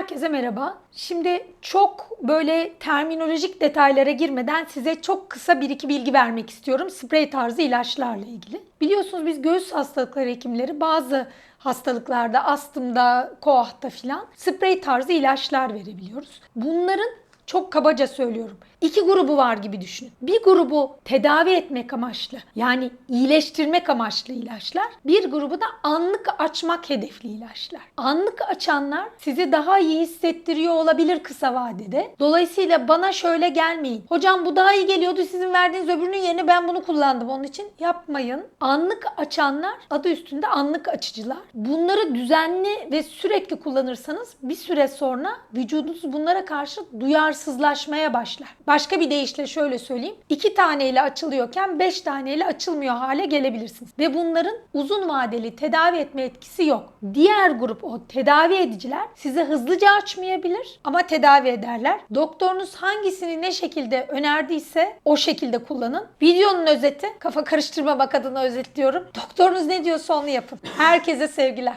Herkese merhaba. Şimdi çok böyle terminolojik detaylara girmeden size çok kısa bir iki bilgi vermek istiyorum. Sprey tarzı ilaçlarla ilgili. Biliyorsunuz biz göğüs hastalıkları hekimleri bazı hastalıklarda, astımda, koahta filan sprey tarzı ilaçlar verebiliyoruz. Bunların çok kabaca söylüyorum. İki grubu var gibi düşünün. Bir grubu tedavi etmek amaçlı yani iyileştirmek amaçlı ilaçlar. Bir grubu da anlık açmak hedefli ilaçlar. Anlık açanlar sizi daha iyi hissettiriyor olabilir kısa vadede. Dolayısıyla bana şöyle gelmeyin. Hocam bu daha iyi geliyordu sizin verdiğiniz öbürünün yerine ben bunu kullandım. Onun için yapmayın. Anlık açanlar adı üstünde anlık açıcılar. Bunları düzenli ve sürekli kullanırsanız bir süre sonra vücudunuz bunlara karşı duyarsızlaşmaya başlar. Başka bir deyişle şöyle söyleyeyim. 2 taneyle açılıyorken 5 taneyle açılmıyor hale gelebilirsiniz. Ve bunların uzun vadeli tedavi etme etkisi yok. Diğer grup o tedavi ediciler size hızlıca açmayabilir ama tedavi ederler. Doktorunuz hangisini ne şekilde önerdiyse o şekilde kullanın. Videonun özeti, kafa karıştırmamak adına özetliyorum. Doktorunuz ne diyorsa onu yapın. Herkese sevgiler.